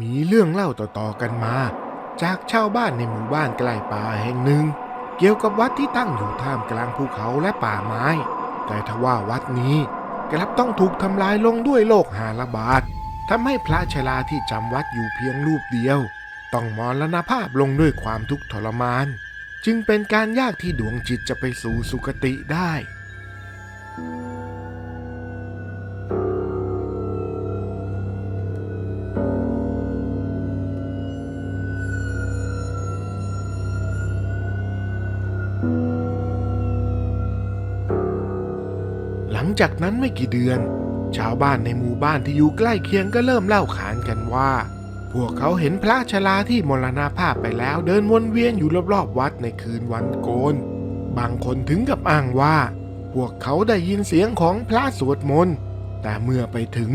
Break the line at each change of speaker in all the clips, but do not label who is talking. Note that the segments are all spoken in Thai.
มีเรื่องเล่าต่อๆกันมา จากชาวบ้านในหมู่บ้านใกล้ป่าแห่งหนึ่ง เกี่ยวกับวัดที่ตั้งอยู่ท่ามกลางภูเขาและป่าไม้ แต่ทว่าวัดนี้กลับต้องถูกทำลายลงด้วยโรคหาระบาดทำให้พระชราที่จำวัดอยู่เพียงรูปเดียว ต้องมรณภาพลงด้วยความทุกข์ทรมาน จึงเป็นการยากที่ดวงจิตจะไปสู่สุคติได้ งจากนั้นไม่กี่เดือน ชาวบ้านในหมู่บ้านที่อยู่ใกล้เคียงก็เริ่มเล่าขานกันว่า พวกเขาเห็นพระชราที่มรณภาพไปแล้วเดินวนเวียนอยู่รอบๆวัดในคืนวันโกน บางคนถึงกับอ้างว่า พวกเขาได้ยินเสียงของพระสวดมนต์แต่เมื่อไปถึง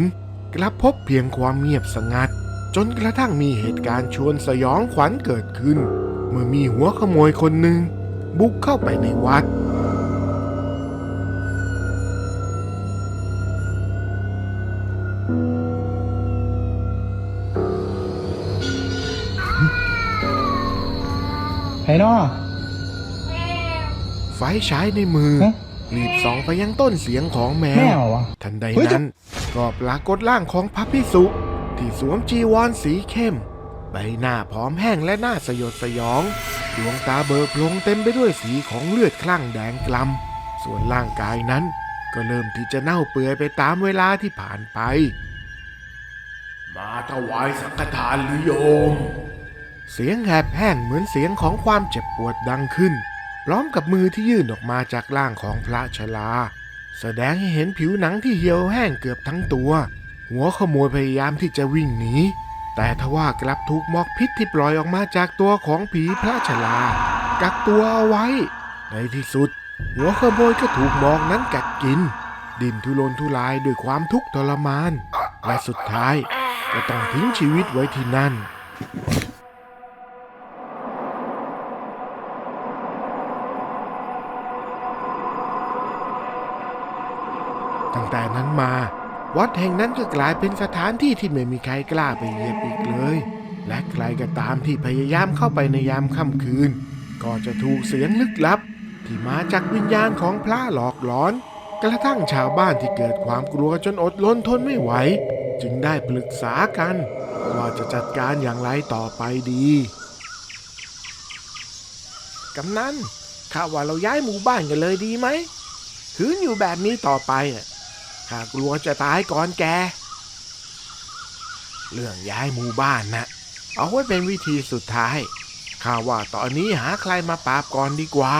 กลับพบเพียงความเงียบสงัด จนกระทั่งมีเหตุการณ์ชวนสยองขวัญเกิดขึ้น เมื่อมีหัวขโมยคนหนึ่งบุกเข้าไปในวัด
ไอ้นอ
ไฟฉายในมือ
ฮะ
รีบส่องไปยังต้นเสียงของแม
แม่
ว
เหรอวะ
ทันใด
เฮ้ย
นั้นก็ปรากฏร่างของพระพิสุ ที่สวมจีวรสีเข้ม ใบหน้าผอมแห้งและหน้าสยดสยอง ดวงตาเบิกโพลงเต็มไปด้วยสีของเลือดคลั่งแดงกลำส่วนร่างกายนั้น ก็เริ่มที่จะเน่าเปื่อยไปตามเวลาที่ผ่านไป มาถวายสังฆทานหรือโยม เสียงแหบแห้งเหมือนเสียงของความเจ็บปวดดังขึ้น พร้อมกับมือที่ยื่นออกมาจากร่างของพระชราแสดงให้เห็นผิวหนังที่เหี่ยวแห้งเกือบทั้งตัว หัวขโมยพยายามที่จะวิ่งหนีแต่ทว่ากลับถูกหมอกพิษที่ปล่อยออกมาจากตัวของผีพระชรากักตัวเอาไว้ ในที่สุด หัวขโมยก็ถูกหมอกนั้นกัดกิน ดิ้นทุรนทุรายด้วยความทุกข์ทรมาน และสุดท้ายก็ต้องทิ้งชีวิตไว้ที่นั่น วัดแห่งนั้นก็กลายเป็นสถานที่ที่ไม่มีใครกล้าไปเหยียบอีกเลย และใครก็ตามที่พยายามเข้าไปในยามค่ำคืน ก็จะถูกเสียงลึกลับ ที่มาจากวิญญาณของพระหลอกหลอน กระทั่งชาวบ้านที่เกิดความกลัวจนอดล้นทนไม่ไหว จึงได้ปรึกษากัน ว่าจะจัดการอย่างไรต่อไปดีกำนันข้าว่าเราย้ายหมู่บ้านกันเลยดีไหมคืนอยู่แบบนี้ต่อไปอะ ข้ากลัวจะตายก่อนแก เรื่องย้ายหมู่บ้านนะเอาไว้เป็นวิธีสุดท้าย ข้าว่าตอนนี้หาใครมาปราบก่อนดีกว่า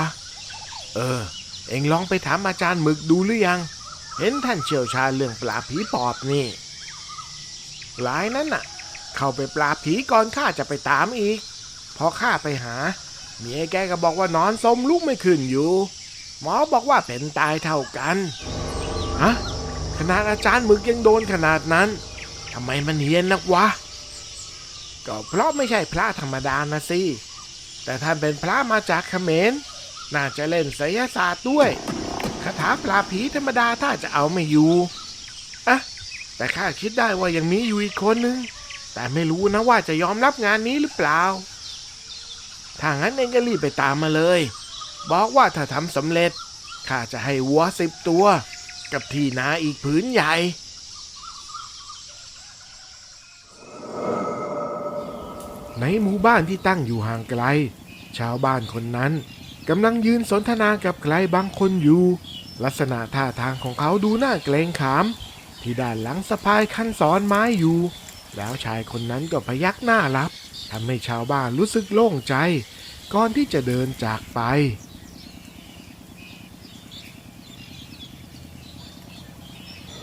เออ เอ็งลองไปถามอาจารย์หมึกดูหรือยัง เห็นท่านเชี่ยวชาญเรื่องปราบผีปอบนี่ หลายนั้นน่ะ เข้าไปปราบผีก่อนข้าจะไปตามอีก พอข้าไปหา เมียแกก็บอกว่านอนสมลุกไม่ขึ้นอยู่ หมอบอกว่าเป็นตายเท่ากัน ฮะ ขนาดอาจารย์หมึกยังโดนขนาดนั้นทำไมมันเฮียนนักวะ ก็เพราะไม่ใช่พระธรรมดานะสิ แต่ท่านเป็นพระมาจากเขมร น่าจะเล่นไสยศาสตร์ด้วย คาถาปราผีธรรมดาถ้าจะเอาไม่อยู่อะแต่ข้าคิดได้ว่ายังมีอยู่อีกคนนึง แต่ไม่รู้นะว่าจะยอมรับงานนี้หรือเปล่า ถ้างั้นเองก็รีบไปตามมาเลย บอกว่าถ้าทำสำเร็จข้าจะให้วัวสิบตัว กับที่นาอีกผืนใหญ่ ในหมู่บ้านที่ตั้งอยู่ห่างไกล ชาวบ้านคนนั้นกำลังยืนสนทนากับใครบางคนอยู่ ลักษณะท่าทางของเขาดูน่าเกรงขาม ที่ด้านหลังสะพายคันสอนไม้อยู่ แล้วชายคนนั้นก็พยักหน้ารับทำให้ชาวบ้านรู้สึกโล่งใจ ก่อนที่จะเดินจากไป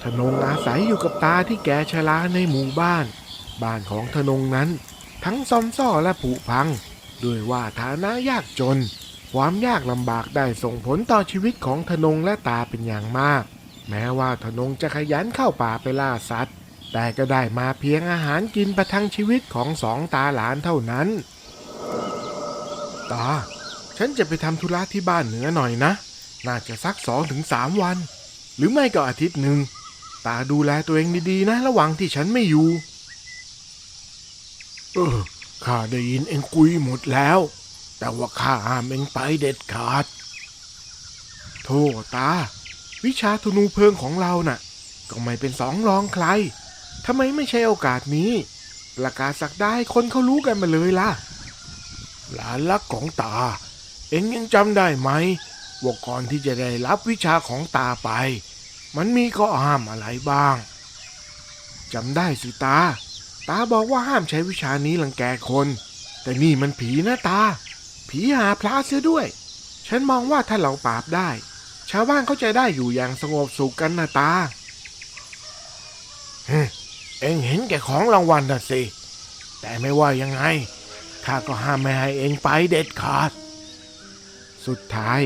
ธนงอาศัยอยู่กับตาที่แก่ชราในหมู่บ้าน บ้านของธนงนั้น ทั้งซอมซ่อและผุพัง ด้วยว่าฐานะยากจน ความยากลำบากได้ส่งผลต่อชีวิตของธนงและตาเป็นอย่างมาก แม้ว่าธนงจะขยันเข้าป่าไปล่าสัตว์ แต่ก็ได้มาเพียงอาหารกินประทังชีวิตของสองตาหลานเท่านั้น ตา ฉันจะไปทำธุระที่บ้านเหนือหน่อยนะ น่าจะสักสองถึงสามวัน หรือไม่ก็อาทิตย์หนึ่ง ตาดูแลตัวเองดีๆนะ ระหว่างที่ฉันไม่อยู่ เออข้าได้ยินเองคุยหมดแล้ว แต่ว่าข้าห้ามเองไปเด็ดขาดโธ่ตา วิชาธนูเพลิงของเราน่ะ ก็ไม่เป็นสองรองใครทำไมไม่ใช่โอกาสนี้ ประกาศสักได้คนเขารู้กันมาเลยล่ะ หลานรักของตา เอ็งยังจำได้ไหมว่าก่อนที่จะได้รับวิชาของตาไป มันมีข้อห้ามอะไรบ้างจำได้สิตา ตาบอกว่าห้ามใช้วิชานี้ลังแกคน แต่นี่มันผีนะตา ผีหาพระเสียด้วย ฉันมองว่าถ้าเราปราบได้ ชาวบ้านเขาจะได้อยู่อย่างสงบสุขกันนะตาเอ็งเห็นแก่ของรางวัลน่ะสิ แต่ไม่ว่ายังไง ข้าก็ห้ามไม่ให้เอ็งไปเด็ดขาด สุดท้าย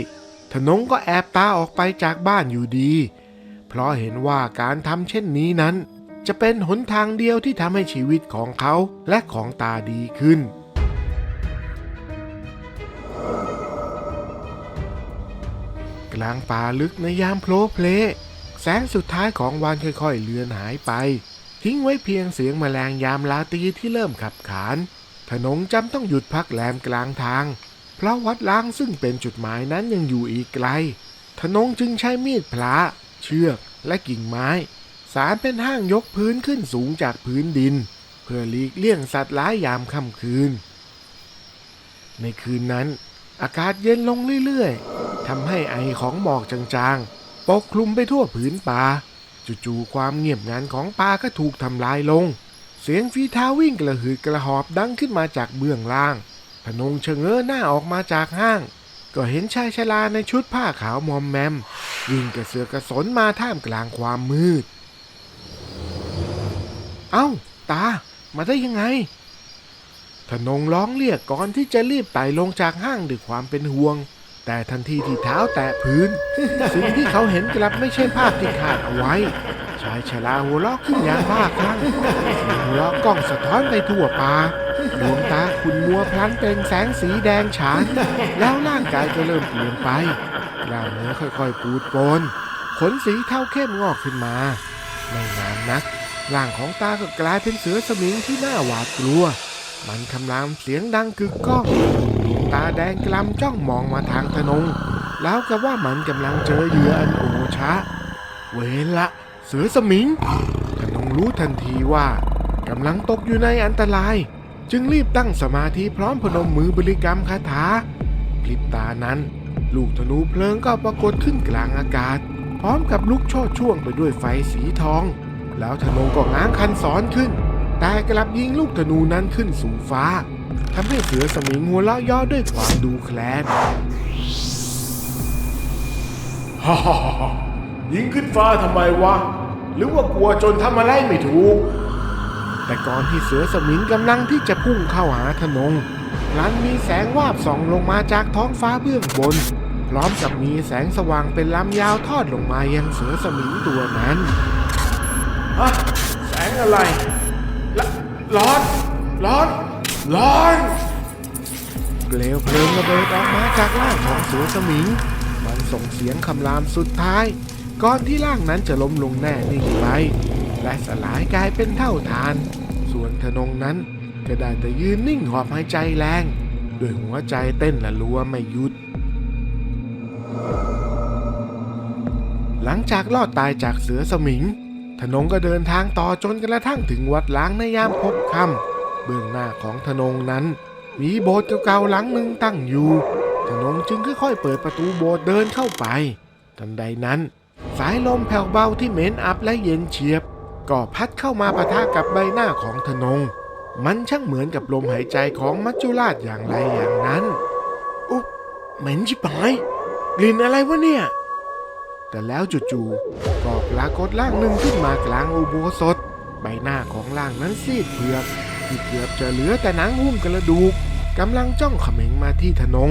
ธนงก็แอบตาออกไปจากบ้านอยู่ดี เพราะเห็นว่าการทำเช่นนี้นั้น จะเป็นหนทางเดียวที่ทำให้ชีวิตของเขาและของตาดีขึ้น กลางป่าลึกในยามโพลเพลแสงสุดท้ายของวันค่อยๆเลือนหายไป ทิ้งไว้เพียงเสียงแมลงยามลาตรีที่เริ่มขับขานถนงจำต้องหยุดพักแรมกลางทาง เพราะวัดล้างซึ่งเป็นจุดหมายนั้นยังอยู่อีกไกลถนงจึงใช้มีดพระ เชือกและกิ่งไม้ สารเป็นห้างยกพื้นขึ้นสูงจากพื้นดิน เพื่อหลีกเลี่ยงสัตว์ร้ายยามค่ำคืน ในคืนนั้น อากาศเย็นลงเรื่อยๆทำให้ไอของหมอกจางๆ ปกคลุมไปทั่วผืนป่าจู่ๆความเงียบงันของป่าก็ถูกทำลายลง เสียงฝีเท้าวิ่งกระหืดกระหอบดังขึ้นมาจากเบื้องล่างพนงเชงเง้อหน้าออกมาจากห้าง ก็เห็นชายชราในชุดผ้าขาวมอมแมม วิ่งกระเสือกกระสนมาท่ามกลางความมืด เอ้า ตา มาได้ยังไงธนงร้องเรียกก่อนที่จะรีบไต่ลงจากห้างด้วยความเป็นห่วง แต่ทันทีที่เท้าแตะพื้น สิ่งที่เขาเห็นกลับไม่ใช่ภาพที่คาดเอาไว้ ชายชราหัวเราะขึ้นอย่างบ้าคลั่งเสียงหัวเราะก้องสะท้อนไปทั่วป่า ดวงตาขุนมัวพลันเป็นแสงสีแดงฉาน แล้วร่างกายก็เริ่มเปลี่ยนไปกล้ามเนื้อค่อยๆ ปูดโปนขนสีเทาเข้มงอกขึ้นมา ไม่นานนักร่างของตาก็กลายเป็นเสือสมิงที่น่าหวาดกลัว มันคำรามเสียงดังกึกก้องดวงตาแดงกล้ำจ้องมองมาทางธนง แล้วกับว่ามันกำลังเจอเหยื่ออันโอชะ เวละ เสือสมิงธนงรู้ทันทีว่ากำลังตกอยู่ในอันตราย จึงรีบตั้งสมาธิพร้อมพนมมือบริกรรมคาถาพลิบตานั้น ลูกธนูเพลิงก็ปรากฏขึ้นกลางอากาศ พร้อมกับลุกโชดช่วงไปด้วยไฟสีทอง แล้วธนงก็ง้างคันสอนขึ้น แต่กลับยิงลูกธนูนั้นขึ้นสู่ฟ้าทำให้เสือสมิงหัวเราะย่อด้วยความดูแคลนฮ่าฮ่าฮ่ายิงขึ้นฟ้าทำไมวะ หรือว่ากลัวจนทำอะไรไม่ถูก แต่ก่อนที่เสือสมิงกำลังที่จะพุ่งเข้าหาธนงพลันมีแสงวาบส่องลงมาจากท้องฟ้าเบื้องบน พร้อมกับมีแสงสว่างเป็นลำยาวทอดลงมายังเสือสมิงตัวนั้นฮะแสงอะไรละร้อน ร้อน ร้อนเปลวเพลิงระเบิดออกมาจากร่างของเสือสมิง มันส่งเสียงคำรามสุดท้าย ก่อนที่ร่างนั้นจะล้มลงแน่นิ่งไปและสลายกลายเป็นเท่าทาน ส่วนธนงนั้นก็ได้แต่ยืนนิ่งหอบหายใจแรงด้วยหัวใจเต้นและลัวไม่หยุด หลังจากรอดตายจากเสือสมิงธนงก็เดินทางต่อจนกระทั่งถึงวัดล้างในยามพบค่ำเบื้องหน้าของธนงนั้น มีโบสถ์เก่าๆหลังหนึ่งตั้งอยู่ธนงจึงค่อยๆเปิดประตูโบสถ์เดินเข้าไป ทันใดนั้น สายลมแผ่วเบาที่เหม็นอับและเย็นเฉียบ ก็พัดเข้ามาปะทะกับใบหน้าของธนง มันช่างเหมือนกับลมหายใจของมัจจุราชอย่างไรอย่างนั้น อุ๊บเหม็นชิบหายกลิ่นอะไรวะเนี่ย แต่แล้วจู่ๆก็ปรากฏร่างหนึ่งขึ้นมากลางอุโบสถ ใบหน้าของร่างนั้นซีดเผือกที่เกือบจะเหลือแต่หนังหุ้มกระดูกกำลังจ้องเขม็งมาที่ธนง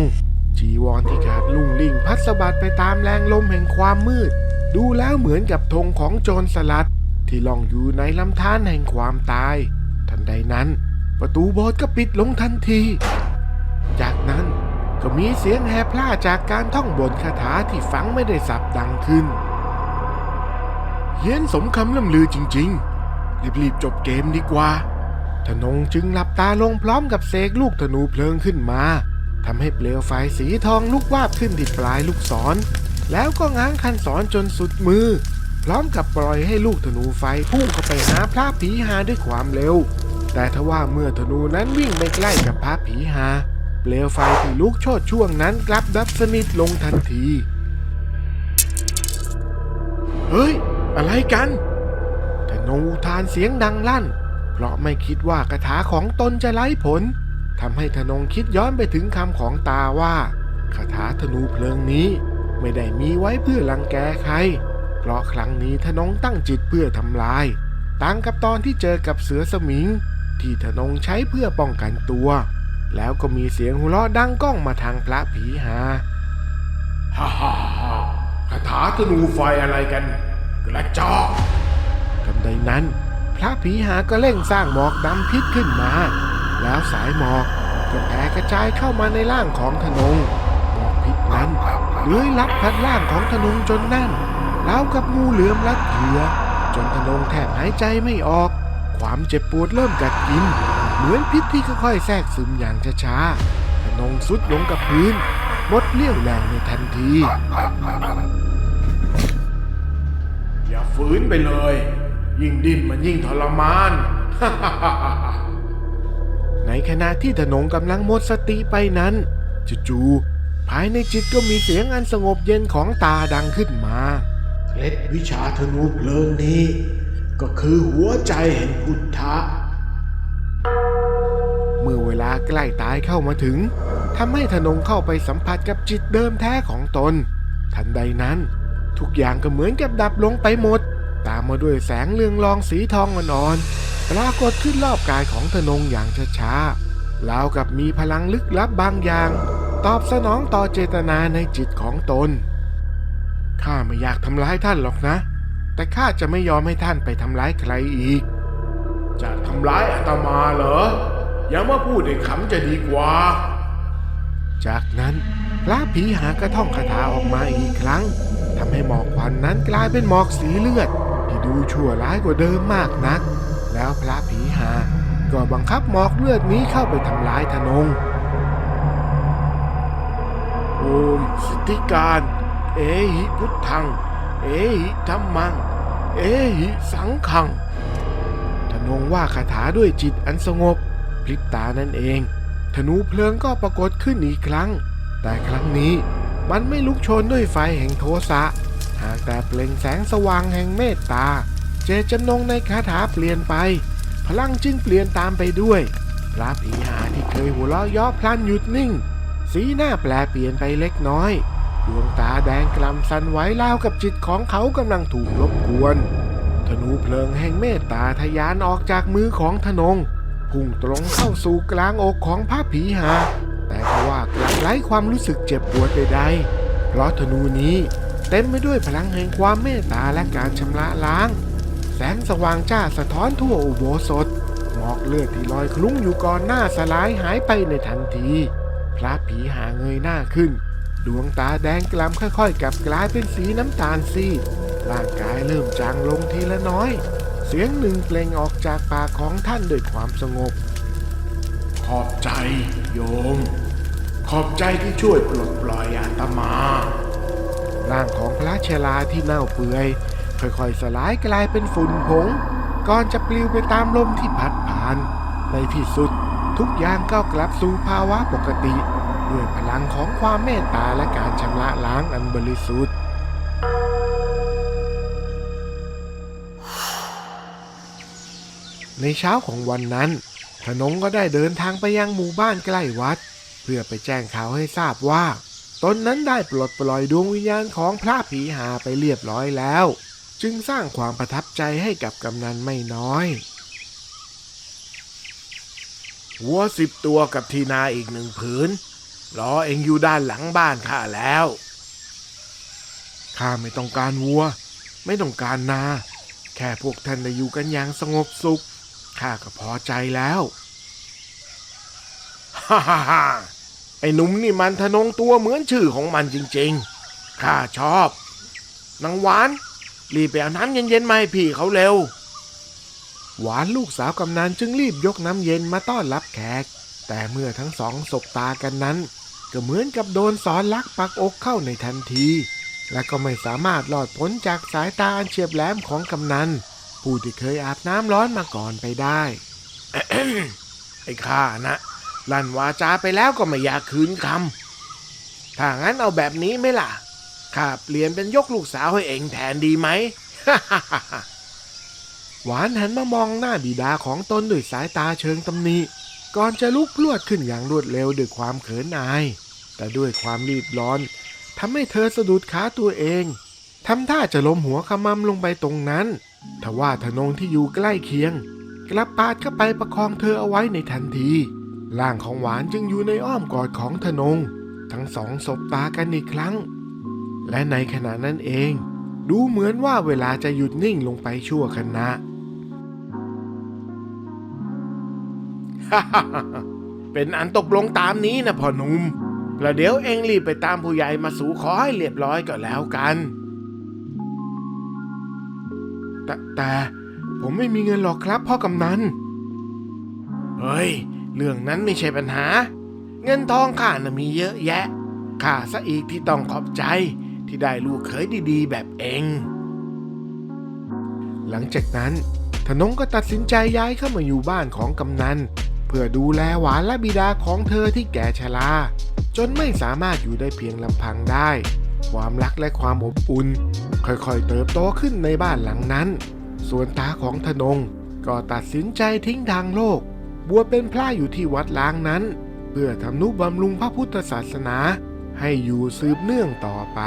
จีวรที่ขาดลุ่งลิ่งพัดสะบัดไปตามแรงลมแห่งความมืด ดูแล้วเหมือนกับธงของโจรสลัด ที่ล่องอยู่ในลำธารแห่งความตาย ทันใดนั้น ประตูโบสถ์ก็ปิดลงทันที จากนั้นก็มีเสียงแห่พล่าจากการท่องบทคาถาที่ฟังไม่ได้สับดังขึ้น เฮียนสมคำล่ำลือจริง ๆ รีบๆจบเกมดีกว่าธธนงจึงหลับตาลงพร้อมกับเสกลูกธนูเพลิงขึ้นมาทำให้เปลวไฟสีทองลุกวาบขึ้นที่ปลายลูกศร แล้วก็ง้างคันศรจนสุดมือ พร้อมกับปล่อยให้ลูกธนูไฟพุ่งเข้าไปหาพระผีหาด้วยความเร็ว แต่ทว่าเมื่อธนูนั้นวิ่งไปใกล้กับพระผีหา เปลวไฟที่ลุกโชดช่วงนั้นกลับดับสนิทลงทันที เฮ้ย อะไรกันธนูทานเสียงดังลั่น เพราะไม่คิดว่าคาถาของตนจะไร้ผลทำให้ธนงคิดย้อนไปถึงคำของตาว่าคาถาธนูเพลิงนี้ ไม่ได้มีไว้เพื่อรังแกใคร เพราะครั้งนี้ธนงตั้งจิตเพื่อทำลาย ต่างกับตอนที่เจอกับเสือสมิง ที่ธนงใช้เพื่อป้องกันตัว แล้วก็มีเสียงหัวเราะดังก้องมาทางพระผีหาฮ่าฮ่าฮ่าคาถาธนูไฟอะไรกัน กระจอกกันใดนั้น พระผีหาก็เร่งสร้างหมอกดำพิษขึ้นมา แล้วสายหมอกก็แผ่กระจายเข้ามาในร่างของธนงหมอกพิษนั้นเลื้อยลัดพัดร่างของธนงจนแน่น แล้วกับงูเหลือมรัดเหยื่อจนธนงแทบหายใจไม่ออก ความเจ็บปวดเริ่มกัดกิน เหมือนพิษที่ค่อยๆแทรกซึมอย่างช้าๆธนงสุดลงกับพื้นหมดเลี่ยวแรงในทันที อย่าฝืนไปเลย ยิ่งดิ้นมันยิ่งทรมาน ในขณะที่ธนงกำลังหมดสติไปนั้นจู่ๆภายในจิตก็มีเสียงอันสงบเย็นของตาดังขึ้นมา เคล็ดวิชาธนูเพลิงนี้ ก็คือหัวใจแห่งพุทธะ เมื่อเวลาใกล้ตายเข้ามาถึงทำให้ธนงเข้าไปสัมผัสกับจิตเดิมแท้ของตน ทันใดนั้น ทุกอย่างก็เหมือนกับดับลงไปหมด ตามมาด้วยแสงเรืองรองสีทองอ่อนๆปรากฏขึ้นรอบกายของธนงอย่างช้าๆราวกับมีพลังลึกลับบางอย่าง ตอบสนองต่อเจตนาในจิตของตน ข้าไม่อยากทำร้ายท่านหรอกนะ แต่ข้าจะไม่ยอมให้ท่านไปทำร้ายใครอีก จะทำร้ายอาตมาเหรอ อย่ามาพูดให้ขำจะดีกว่า จากนั้นพระผีหากระท่องคาถาออกมาอีกครั้งทำให้หมอกควันนั้นกลายเป็นหมอกสีเลือด ที่ดูชั่วร้ายกว่าเดิมมากนัก แล้วพระผีหาก็บังคับหมอกเลือดนี้เข้าไปทำร้ายธนงโอมสิทธิการ เอหิพุทธัง เอหิธรรมัง เอหิสังขังธนงว่าคาถาด้วยจิตอันสงบพริบตานั่นเอง ธนูเพลิงก็ปรากฏขึ้นอีกครั้ง แต่ครั้งนี้มันไม่ลุกโชนด้วยไฟแห่งโทสะ หากแต่เปล่งแสงสว่างแห่งเมตตา เจตจำนงในคาถาเปลี่ยนไป พลังจึงเปลี่ยนตามไปด้วยพระผีหาที่เคยหัวเราะย่อพลันหยุดนิ่ง สีหน้าแปลเปลี่ยนไปเล็กน้อย ดวงตาแดงกล่ำสันไหวราวกับจิตของเขากำลังถูกรบกวน ธนูเพลิงแห่งเมตตาทะยานออกจากมือของธนงพุ่งตรงเข้าสู่กลางอกของพระผีหา แต่ทว่ากลับไร้ความรู้สึกเจ็บปวดใดๆเพราะธนูนี้เต็มไปด้วยพลังแห่งความเมตตาและการชำระล้าง แสงสว่างจ้าสะท้อนทั่วอุโบสถหมอกเลือดที่ลอยคลุ้งอยู่ก่อนหน้าสลายหายไปในทันที พระผีหาเงยหน้าขึ้น ดวงตาแดงกล้ำค่อยๆกลับกลายเป็นสีน้ำตาลซีดร่างกายเริ่มจางลงทีละน้อย เสียงหนึ่งเปล่งออกจากปากของท่านด้วยความสงบ ขอบใจโยม ขอบใจที่ช่วยปลดปล่อยอาตมา ร่างของพระเชลาที่เน่าเปื่อย ค่อยๆสลายกลายเป็นฝุ่นผง ก่อนจะปลิวไปตามลมที่พัดผ่าน ในที่สุดทุกอย่างก็กลับสู่ภาวะปกติ ด้วยพลังของความเมตตาและการชำระล้างอันบริสุทธิ์ ในเช้าของวันนั้นธนงก็ได้เดินทางไปยังหมู่บ้านใกล้วัด เพื่อไปแจ้งข่าวให้ทราบว่า ตนนั้นได้ปลดปล่อยดวงวิญญาณของพระผีหาไปเรียบร้อยแล้ว จึงสร้างความประทับใจให้กับกำนันไม่น้อยวัวสิบตัวกับทีนาอีกหนึ่งผืน รอเองอยู่ด้านหลังบ้านข้าแล้ว ข้าไม่ต้องการวัว ไม่ต้องการนา แค่พวกท่านได้อยู่กันอย่างสงบสุข ข้าก็พอใจแล้ว ฮ่าฮ่าฮ่าไอ้หนุ่มนี่มันทะนงตัวเหมือนชื่อของมันจริงๆ ข้าชอบนางหวาน รีบไปเอาน้ำเย็นๆมาให้พี่เขาเร็ว หวานลูกสาวกำนันจึงรีบยกน้ำเย็นมาต้อนรับแขก แต่เมื่อทั้งสองสบตากันนั้น ก็เหมือนกับโดนสอนลักปักอกเข้าในทันที และก็ไม่สามารถรอดพ้นจากสายตาอันเฉียบแหลมของกำนันผู้ที่เคยอาบน้ำร้อนมาก่อนไปได้ไอ้ข้านะลั่นวาจาไปแล้วก็ไม่อยากคืนคำถ้างั้นเอาแบบนี้ไหมล่ะข้าเปลี่ยนเป็นยกลูกสาวให้เองแทนดีไหมหวานหันมามองหน้าบิดาของตนด้วยสายตาเชิงตำหนิ ก่อนจะลุกพรวดขึ้นอย่างรวดเร็วด้วยความเขินอาย แต่ด้วยความรีบร้อนทำให้เธอสะดุดขาตัวเองทำท่าจะล้มหัวขมำลงไปตรงนั้นทว่าธนงที่อยู่ใกล้เคียง กลับปาดเข้าไปประคองเธอเอาไว้ในทันทีร่างของหวานจึงอยู่ในอ้อมกอดของธนง ทั้งสองสบตากันอีกครั้ง และในขณะนั้นเอง ดูเหมือนว่าเวลาจะหยุดนิ่งลงไปชั่วขณะ เป็นอันตกลงตามนี้นะพ่อหนุ่มแล้วเดี๋ยวเองรีบไปตามผู้ใหญ่มาสู่ขอให้เรียบร้อยก็แล้วกัน แต่แต่ผมไม่มีเงินหรอกครับพ่อกำนัน เฮ้ย เรื่องนั้นไม่ใช่ปัญหา เงินทองข้าน่ะมีเยอะแยะ ข้าซะอีกที่ต้องขอบใจที่ได้ลูกเขยดีๆ แบบเอง หลังจากนั้นธนงก็ตัดสินใจย้ายเข้ามาอยู่บ้านของกำนัน เพื่อดูแลหวานและบิดาของเธอที่แก่ชรา จนไม่สามารถอยู่ได้เพียงลำพังได้ ความรักและความอบอุ่น ค่อยๆเติบโตขึ้นในบ้านหลังนั้น ส่วนตาของธนงก็ตัดสินใจทิ้งทางโลก บวชเป็นพระอยู่ที่วัดล้างนั้น เพื่อทำนุบำรุงพระพุทธศาสนา ให้อยู่สืบเนื่องต่อไป